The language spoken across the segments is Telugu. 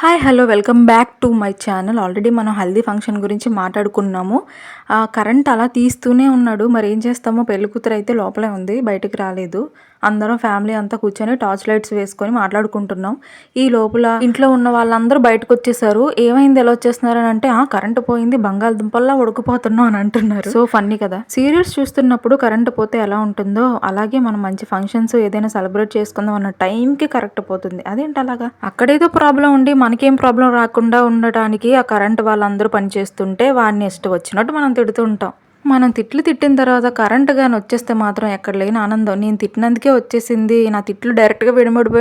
Hi hello welcome back to my channel already మనం హల్దీ ఫంక్షన్ గురించి మాట్లాడుకున్నాము. కరెంట్ అలా తీస్తూనే ఉన్నాడు. మరి ఏం చేస్తామో? పెళ్ళికూతురు అయితే లోపలే ఉంది. బయటకు రాలేదు. అందరం ఫ్యామిలీ అంతా కూర్చొని టార్చ్ లైట్స్ వేసుకొని మాట్లాడుకుంటున్నాం. ఈ లోపల ఇంట్లో ఉన్న వాళ్ళందరూ బయటకు వచ్చేసారు ఏమైంది? ఎలా వచ్చేస్తున్నారు? అని అంటే ఆ కరెంట్ పోయింది. బంగాళదుంపల్లా ఉడకపోతున్నాం అని అంటున్నారు. సో ఫన్నీ కదా. సీరియల్స్ చూస్తున్నప్పుడు కరెంట్ పోతే ఎలా ఉంటుందో అలాగే మనం మంచి ఫంక్షన్స్ ఏదైనా సెలబ్రేట్ చేసుకుందాం అన్న టైంకి కరెక్ట్ పోతుంది. అదేంటి అలాగా? అక్కడేదో ప్రాబ్లం ఉండి మనకేం ప్రాబ్లం రాకుండా ఉండటానికి ఆ కరెంట్ వాళ్ళందరూ పనిచేస్తుంటే వాడిని ఇష్టం వచ్చినట్టు మనం తిడుతూ ఉంటాం. మనం తిట్లు తిట్టిన తర్వాత కరెంట్ కానీ వచ్చేస్తే మాత్రం ఎక్కడ లేని ఆనందం. నేను తిట్టినందుకే వచ్చేసింది. నా తిట్లు డైరెక్ట్గా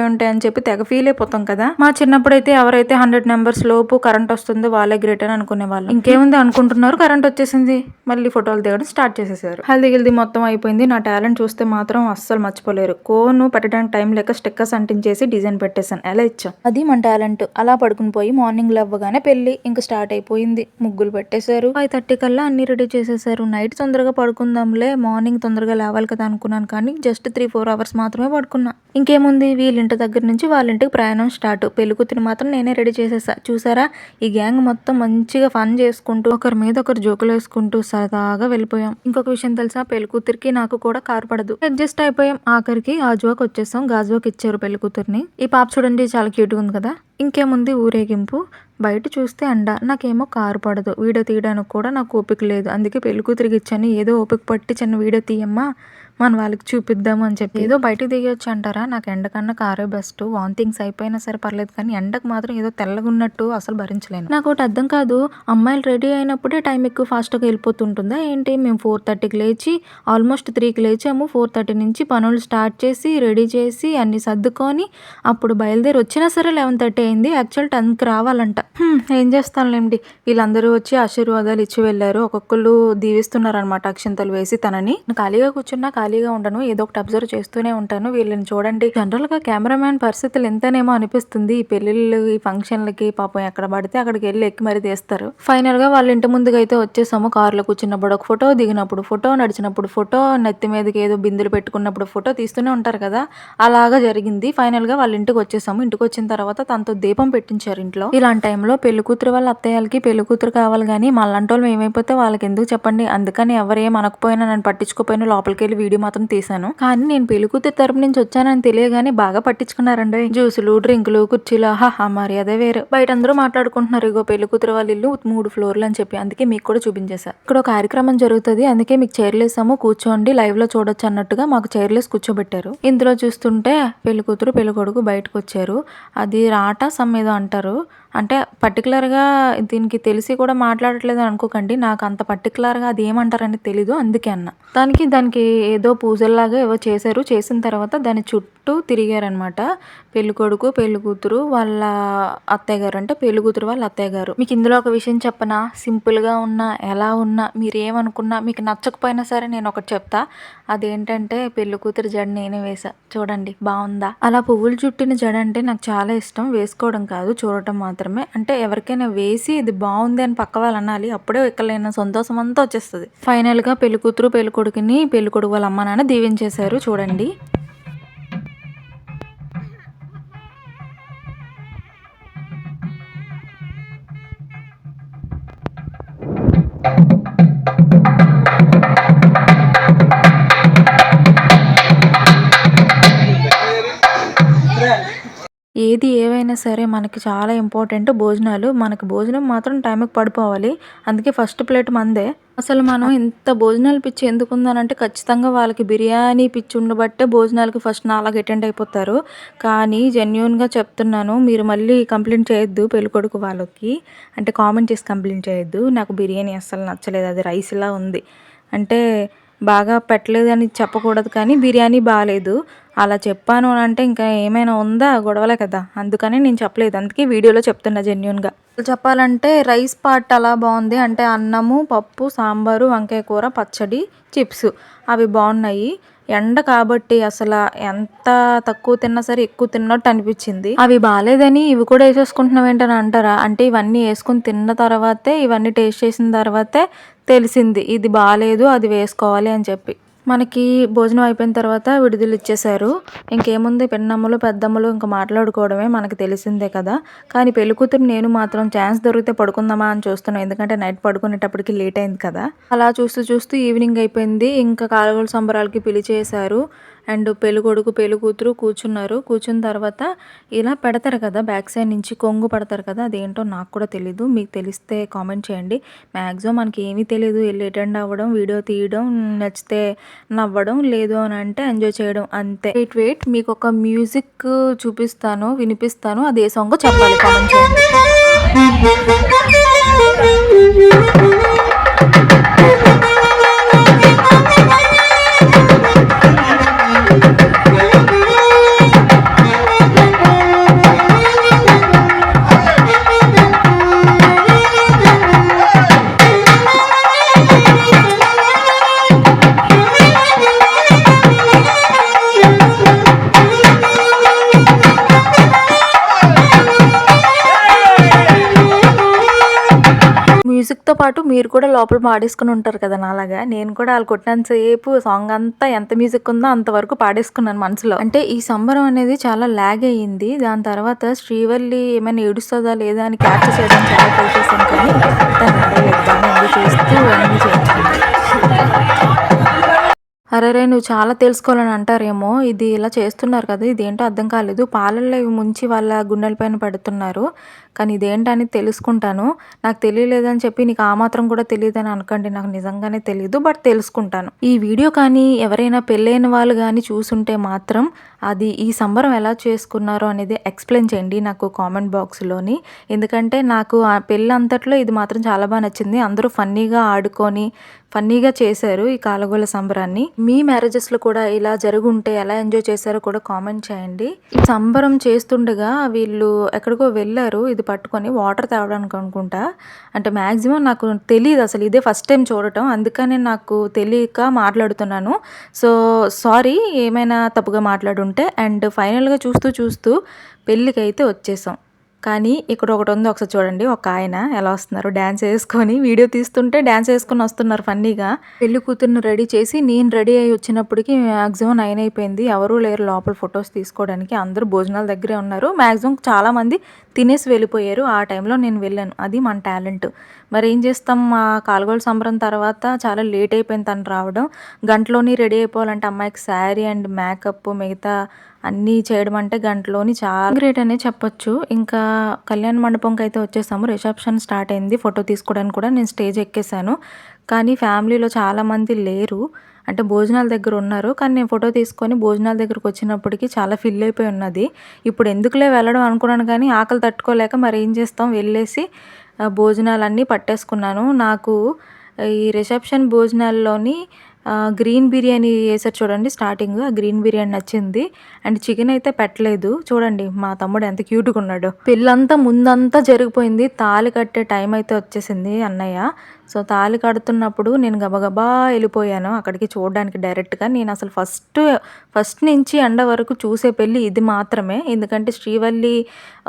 ఉంటాయి అని చెప్పి తెగ ఫీల్ అయిపోతాం కదా. మా చిన్నప్పుడైతే ఎవరైతే హండ్రెడ్ నెంబర్స్ లోపు కరెంట్ వస్తుందో వాళ్ళే గ్రేట్ అని అనుకునే వాళ్ళు. ఇంకేముంది అనుకుంటున్నారు? కరెంట్ వచ్చేసింది. మళ్ళీ ఫోటోలు దిగడం స్టార్ట్ చేసేసారు. హల్దీ గిల్ది మొత్తం అయిపోయింది. నా టాలెంట్ చూస్తే మాత్రం అస్సలు మర్చిపోలేరు. కోను పెట్టడానికి టైం లేక స్టిక్కర్స్ అంటించేసి డిజైన్ పెట్టేశాను. ఎలా ఇచ్చాం? అది మన టాలెంట్ అలా పడుకుని పోయి మార్నింగ్ లవ్వగానే పెళ్ళి ఇంకా స్టార్ట్ అయిపోయింది. ముగ్గులు పెట్టేశారు. ఫైవ్ థర్టీ కల్లా అన్ని రెడీ చేసేసారు. నైట్ తొందరగా పడుకుందాంలే మార్నింగ్ తొందరగా లేవాలి కదా అనుకున్నాను కానీ జస్ట్ త్రీ ఫోర్ అవర్స్ మాత్రమే పడుకున్నా. ఇంకేముంది? వీళ్ళింటి దగ్గర నుంచి వాళ్ళ ఇంటికి ప్రయాణం స్టార్ట్. పెళ్ళి మాత్రం నేనే రెడీ చేసేసా. చూసారా? ఈ గ్యాంగ్ మొత్తం మంచిగా ఫన్ చేసుకుంటూ ఒకరి మీద ఒకరు జోకులు వేసుకుంటూ సరదాగా వెళ్ళిపోయాం. ఇంకొక విషయం తెలుసా? పెళ్ళికూతురికి నాకు కూడా కారు పడదు. అడ్జస్ట్ అయిపోయాం. ఆఖరికి ఆ జోక్ వచ్చేసాం. గాజువాక్ ఇచ్చారు పెళ్ళికూతురిని ఈ పాప చూడండి చాలా క్యూట్గా ఉంది కదా? ఇంకేముంది ఊరేగింపు? బయట చూస్తే ఎండ నాకేమో కారు పడదు. వీడియో తీయడానికి కూడా నాకు ఓపిక లేదు. అందుకే పెళ్ళికూతురికి ఇచ్చాను. ఏదో ఓపిక పట్టి చిన్న వీడియో తీయమ్మా. మన వాళ్ళకి చూపిద్దాము అని చెప్పి. ఏదో బయట దిగొచ్చు అంటారా? నాకు ఎండ కన్నా కారే బెస్ట్. వాంతింగ్స్ అయిపోయినా సరే పర్లేదు కానీ ఎండకు మాత్రం ఏదో తెల్లగా ఉన్నట్టు అసలు భరించలేను. నాకు ఒకటి అర్థం కాదు. అమ్మాయిలు రెడీ అయినప్పుడే టైం ఎక్కువ ఫాస్ట్గా వెళ్ళిపోతుంటుందా ఏంటి? మేము ఫోర్ థర్టీకి లేచి ఆల్మోస్ట్ త్రీకి లేచాము. ఫోర్ థర్టీ నుంచి పనులు స్టార్ట్ చేసి రెడీ చేసి అన్ని సర్దుకొని అప్పుడు బయలుదేరి వచ్చినా సరే లెవెన్ థర్టీ అయింది. యాక్చువల్ టెన్కి రావాలంట. ఏం చేస్తానులేండి? వీళ్ళందరూ వచ్చి ఆశీర్వాదాలు ఇచ్చి వెళ్ళారు. ఒక్కొక్కరు దీవిస్తున్నారు అనమాట అక్షంతలు వేసి తనని. నేను ఖాళీగా కూర్చున్నా ఖాళీగా ఉండను ఏదో ఒకటి అబ్జర్వ్ చేస్తూనే ఉంటాను. వీళ్ళని చూడండి. జనరల్గా కెమెరామ్యాన్ పరిస్థితులు ఎంతనేమో అనిపిస్తుంది. ఈ పెళ్ళిళ్ళు ఈ ఫంక్షన్లకి పాపం ఎక్కడ పడితే అక్కడికి వెళ్ళి ఎక్కి మరి తీస్తారు. ఫైనల్గా వాళ్ళ ఇంటి ముందుకు అయితే వచ్చేసాము కారులో కూర్చున్నప్పుడు ఒక ఫోటో దిగినప్పుడు ఫోటో నడిచినప్పుడు ఫోటో నెత్తి మీదకి ఏదో బిందులు పెట్టుకున్నప్పుడు ఫోటో తీస్తూనే ఉంటారు కదా. అలాగా జరిగింది. ఫైనల్గా వాళ్ళ ఇంటికి వచ్చేసాము. ఇంటికి వచ్చిన తర్వాత తనతో దీపం పెట్టించారు ఇంట్లో. ఇలాంటి టైంలో పెళ్ళి కూతురు వాళ్ళ అత్తయ్యలకి పెళ్ళి కూతురు కావాలి కానీ మళ్ళంటోళ్ళు వాళ్ళు ఏమైపోతే వాళ్ళకి ఎందుకు చెప్పండి? అందుకని ఎవరేం అనకపోయినా నన్ను పట్టించుకోపోయినా లోపలికి వెళ్ళి వీడియో మాత్రం తీశాను. కానీ నేను పెళ్ళికూతురు తరపు నుంచి వచ్చానని తెలియగానే బాగా పట్టించుకున్నారండి. జ్యూసులు డ్రింకులు కుర్చీలు హాహా మరి అదే వేరు. బయట అందరూ మాట్లాడుకుంటున్నారు ఇగో పెళ్ళికూతురు వాళ్ళ ఇల్లు మూడు ఫ్లోర్లు అని చెప్పి. అందుకే మీకు కూడా చూపించేసా. ఇక్కడ ఒక కార్యక్రమం జరుగుతుంది. అందుకే మీకు చైర్లు వేసాము కూర్చోండి లైవ్లో చూడొచ్చు అన్నట్టుగా మాకు చైర్లేసి కూర్చోబెట్టారు. ఇందులో చూస్తుంటే పెళ్ళి కూతురు పెళ్ళి కొడుకు బయటకు వచ్చారు అది రాట సమ్ ఏదో అంటారు. అంటే పర్టికులర్గా దీనికి తెలిసి కూడా మాట్లాడట్లేదు అనుకోకండి. నాకు అంత పర్టికులర్గా అది ఏమంటారని తెలీదు. అందుకే అన్న. దానికి దానికి ఏదో పూజల్లాగా ఏవో చేశారు. చేసిన తర్వాత దాని చుట్టూ తిరిగారనమాట పెళ్ళి కొడుకు పెళ్ళి కూతురు వాళ్ళ అత్తయ్య గారు అంటే పెళ్ళి కూతురు వాళ్ళ అత్తయ్య గారు మీకు ఇందులో ఒక విషయం చెప్పనా? సింపుల్గా ఉన్నా ఎలా ఉన్నా మీరు ఏమనుకున్నా మీకు నచ్చకపోయినా సరే నేను ఒకటి చెప్తా. అదేంటంటే పెళ్ళి కూతురు జడ నేనే వేసా చూడండి బాగుందా? అలా పువ్వులు చుట్టిన జడ అంటే నాకు చాలా ఇష్టం. వేసుకోవడం కాదు చూడటం మాత్రం. మాత్రమే. అంటే ఎవరికైనా వేసి ఇది బాగుంది అని పక్క వాళ్ళు అనాలి అప్పుడే ఎక్కలేని సంతోషం అంతా వచ్చేస్తుంది. ఫైనల్గా పెళ్ళి కూతురు పెళ్ళి కొడుకుని పెళ్ళి వాళ్ళ అమ్మ నాన్న దీవించేశారు చూడండి. ఏది ఏవైనా సరే మనకి చాలా ఇంపార్టెంట్ భోజనాలు. మనకి భోజనం మాత్రం టైంకి పడిపోవాలి. అందుకే ఫస్ట్ ప్లేట్ మందే. అసలు మనం ఇంత భోజనాలు పిచ్చి ఎందుకు ఉందనంటే ఖచ్చితంగా వాళ్ళకి బిర్యానీ పిచ్చి ఉండబట్టే భోజనాలకి ఫస్ట్ నాలాగా అటెండ్ అయిపోతారు. కానీ జెన్యున్గా చెప్తున్నాను మీరు మళ్ళీ కంప్లైంట్ చేయొద్దు పెళ్ళికొడుకు వాళ్ళకి. అంటే కామెంట్ చేసి కంప్లైంట్ చేయొద్దు. నాకు బిర్యానీ అస్సలు నచ్చలేదు. అది రైస్లా ఉంది. అంటే బాగా పెట్టలేదని చెప్పకూడదు కానీ బిర్యానీ బాగాలేదు అలా చెప్పాను అని అంటే ఇంకా ఏమైనా ఉందా? గొడవలే కదా. అందుకని నేను చెప్పలేదు. అందుకే వీడియోలో చెప్తున్నా జెన్యున్గా చెప్పాలంటే రైస్ పార్ట్ అలా బాగుంది. అంటే అన్నము పప్పు సాంబారు వంకాయ కూర పచ్చడి చిప్స్ అవి బాగున్నాయి. ఎండ కాబట్టి అసలు ఎంత తక్కువ తిన్నా సరే ఎక్కువ తిన్నట్టు అనిపించింది. అవి బాగాలేదని ఇవి కూడా వేసేసుకుంటున్నావు ఏంటని అంటారా? అంటే ఇవన్నీ వేసుకుని తిన్న తర్వాతే ఇవన్నీ టేస్ట్ చేసిన తర్వాతే తెలిసింది ఇది బాగాలేదు అది వేసుకోవాలి అని చెప్పి. మనకి భోజనం అయిపోయిన తర్వాత విడుదల ఇచ్చేశారు ఇంకేముంది? పెన్నమ్మలు పెద్దమ్మలు ఇంకా మాట్లాడుకోవడమే మనకి తెలిసిందే కదా. కానీ పెళ్ళి కూతురు నేను మాత్రం ఛాన్స్ దొరికితే పడుకుందామా అని చూస్తున్నాను ఎందుకంటే నైట్ పడుకునేటప్పటికి లేట్ అయింది కదా. అలా చూస్తూ చూస్తూ ఈవినింగ్ అయిపోయింది. ఇంకా కాలుగోలు సంబరాలకి పిలిచేశారు. అండ్ పెళ్ళికొడుకు పెళ్ళికూతురు కూతురు కూర్చున్నారు. కూర్చున్న తర్వాత ఇలా పెడతారు కదా బ్యాక్ సైడ్ నుంచి కొంగు పడతారు కదా అదేంటో నాకు కూడా తెలీదు. మీకు తెలిస్తే కామెంట్ చేయండి. మ్యాక్సిమం మనకి ఏమీ తెలియదు వెళ్ళి అటెండ్ అవ్వడం వీడియో తీయడం నచ్చితే నవ్వడం లేదు అని అంటే ఎంజాయ్ చేయడం అంతే. Wait wait. మీకు ఒక మ్యూజిక్ చూపిస్తాను వినిపిస్తాను. అది ఏ సాంగ్ చెప్పాలి. కామెంట్ చేయండి. పాటు మీరు కూడా లోపల పాడేసుకుని ఉంటారు కదా నాలాగా. నేను కూడా వాళ్ళు కొట్టినంతసేపు సాంగ్ అంతా ఎంత మ్యూజిక్ ఉందో అంతవరకు పాడేసుకున్నాను మనసులో. అంటే ఈ సంబరం అనేది చాలా లాగ్ అయ్యింది. దాని తర్వాత శ్రీవల్లి ఏమైనా ఏడుస్తుందా లేదా అని క్యాప్చర్ చేయడం చాలా ట్రై చేశాను కానీ చేస్తూ అరేరే నువ్వు చాలా తెలుసుకోవాలని అంటారేమో. ఇది ఇలా చేస్తున్నారు కదా ఇదేంటో అర్థం కాలేదు. పాలల్లో ఇవి ముంచి వాళ్ళ గుండెలపైన పెడుతున్నారు. కానీ ఇదేంటని తెలుసుకుంటాను. నాకు తెలియలేదని చెప్పి నీకు ఆ మాత్రం కూడా తెలియదని అనకండి. నాకు నిజంగానే తెలియదు బట్ తెలుసుకుంటాను. ఈ వీడియో కానీ ఎవరైనా పెళ్ళైన వాళ్ళు కానీ చూసుంటే మాత్రం అది ఈ సంబరం ఎలా చేసుకున్నారో అనేది ఎక్స్ప్లెయిన్ చేయండి నాకు కామెంట్ బాక్స్లోని. ఎందుకంటే నాకు ఆ పెళ్ళి అంతట్లో ఇది మాత్రం చాలా బాగా నచ్చింది. అందరూ ఫన్నీగా ఆడుకొని ఫన్నీగా చేశారు ఈ కాలగోల సంబరాన్ని. మీ మ్యారేజెస్లో కూడా ఇలా జరుగుంటే ఎలా ఎంజాయ్ చేశారో కూడా కామెంట్ చేయండి. ఈ సంబరం చేస్తుండగా వీళ్ళు ఎక్కడికో వెళ్ళారు. ఇది పట్టుకొని వాటర్ తేవడానికి అనుకుంటా. అంటే మ్యాక్సిమం నాకు తెలియదు అసలు ఇదే ఫస్ట్ టైం చూడటం. అందుకనే నాకు తెలియక మాట్లాడుతున్నాను. సో సారీ ఏమైనా తప్పుగా మాట్లాడుంటే అండ్ ఫైనల్గా చూస్తూ చూస్తూ పెళ్ళికి అయితే వచ్చేసాం. కానీ ఇక్కడ ఒకటి ఉంది ఒకసారి చూడండి ఒక ఆయన ఎలా వస్తున్నారు? డ్యాన్స్ వేసుకొని వీడియో తీస్తుంటే డ్యాన్స్ వేసుకొని వస్తున్నారు ఫన్నీగా. పెళ్ళి కూతుర్ని రెడీ చేసి నేను రెడీ అయ్యి వచ్చినప్పటికి మ్యాక్సిమం నైన్ అయిపోయింది. ఎవరూ లేరు లోపల ఫొటోస్ తీసుకోవడానికి. అందరూ భోజనాల దగ్గరే ఉన్నారు. మ్యాక్సిమం చాలా మంది తినేసి వెళ్ళిపోయారు. ఆ టైంలో నేను వెళ్ళాను. అది మన టాలెంట్. మరి ఏం చేస్తాం? మా కాలుగోలు సంబరం తర్వాత చాలా లేట్ అయిపోయింది తను రావడం. గంటలోని రెడీ అయిపోవాలంటే అమ్మాయికి శారీ అండ్ మేకప్ మిగతా అన్నీ చేయడం అంటే గంటలోని చాలా గ్రేట్ అనే చెప్పొచ్చు. ఇంకా కళ్యాణ మండపంకి అయితే వచ్చేసాము. రిసెప్షన్ స్టార్ట్ అయింది. ఫోటో తీసుకోవడానికి కూడా నేను స్టేజ్ ఎక్కేసాను. కానీ ఫ్యామిలీలో చాలామంది లేరు. అంటే భోజనాల దగ్గర ఉన్నారు. కానీ నేను ఫోటో తీసుకొని భోజనాల దగ్గరకు వచ్చినప్పటికీ చాలా ఫిల్ అయిపోయి ఉన్నది. ఇప్పుడు ఎందుకులే వెళ్ళడం అనుకున్నాను కానీ ఆకలి తట్టుకోలేక మరి ఏం చేస్తాం? వెళ్ళేసి భోజనాలన్నీ పట్టేసుకున్నాను. నాకు ఈ రిసెప్షన్ భోజనాల్లోని గ్రీన్ బిర్యానీ వేసారు చూడండి స్టార్టింగ్ ఆ గ్రీన్ బిర్యానీ నచ్చింది. అండ్ చికెన్ అయితే పెట్టలేదు. చూడండి మా తమ్ముడు ఎంత క్యూట్గా ఉన్నాడు. పెళ్ళంతా ముందంతా జరిగిపోయింది. తాళి కట్టే టైం అయితే వచ్చేసింది అన్నయ్య. సో తాళి కడుతున్నప్పుడు నేను గబగబా వెళ్ళిపోయాను. అక్కడికి చూడడానికి డైరెక్ట్గా నేను అసలు ఫస్ట్ ఫస్ట్ నుంచి ఎండ వరకు చూసే పెళ్ళి ఇది మాత్రమే. ఎందుకంటే శ్రీవల్లి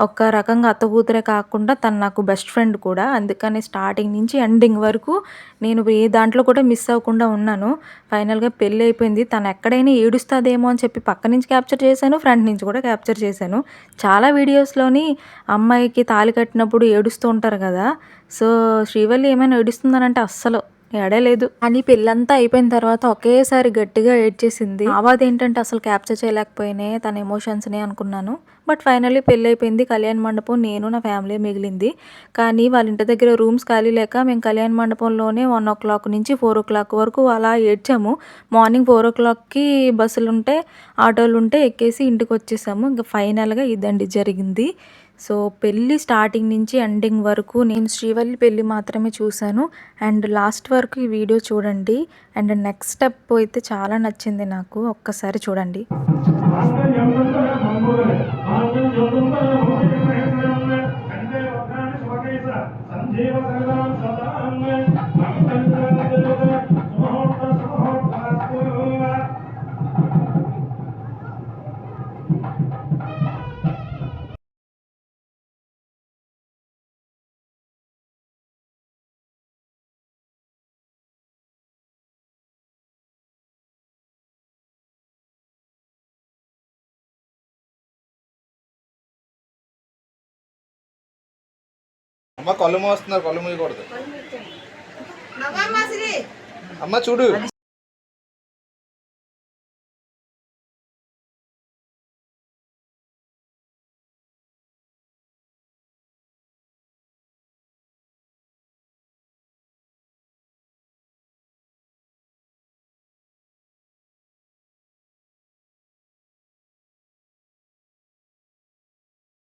ఒక రకంగా అత్త కూతురే కాకుండా తను నాకు బెస్ట్ ఫ్రెండ్ కూడా. అందుకని స్టార్టింగ్ నుంచి ఎండింగ్ వరకు నేను ఏ దాంట్లో కూడా మిస్ అవ్వకుండా ఉన్నాను. ఫైనల్గా పెళ్ళి అయిపోయింది. తను ఎక్కడైనా ఏడుస్తుందేమో అని చెప్పి పక్క నుంచి క్యాప్చర్ చేశాను ఫ్రంట్ నుంచి కూడా క్యాప్చర్ చేశాను. చాలా వీడియోస్లోని అమ్మాయికి తాళి కట్టినప్పుడు ఏడుస్తూ ఉంటారు కదా. సో శ్రీవల్లి ఏమైనా ఏడుస్తుందనంటే అస్సలు. ఏడలేదు. అని పెళ్ళంతా అయిపోయిన తర్వాత ఒకేసారి గట్టిగా ఏడ్చేసింది ఆ ఏంటంటే అసలు క్యాప్చర్ చేయలేకపోయినే తన ఎమోషన్స్ని అనుకున్నాను. బట్ ఫైనల్లీ పెళ్ళి అయిపోయింది కళ్యాణ మండపం నేను నా ఫ్యామిలీ మిగిలింది. కానీ వాళ్ళ ఇంటి దగ్గర రూమ్స్ ఖాళీ లేక మేము కళ్యాణ మండపంలోనే వన్ ఓ క్లాక్ నుంచి ఫోర్ ఓ క్లాక్ వరకు అలా ఏడ్చాము. మార్నింగ్ ఫోర్ ఓ క్లాక్కి బస్సులు ఉంటే ఆటోలు ఉంటే ఎక్కేసి ఇంటికి వచ్చేసాము ఇంకా ఫైనల్గా ఇదండి జరిగింది. సో పెళ్ళి స్టార్టింగ్ నుంచి ఎండింగ్ వరకు నేను శ్రీవల్లి పెళ్ళి మాత్రమే చూశాను. అండ్ లాస్ట్ వరకు ఈ వీడియో చూడండి. అండ్ నెక్స్ట్ స్టెప్ అయితే చాలా నచ్చింది నాకు. ఒక్కసారి చూడండి. సంజీవ అమ్మ కళ్ళు మోస్తున్నారు కళ్ళు మూయకూడదు. అమ్మ చూడు.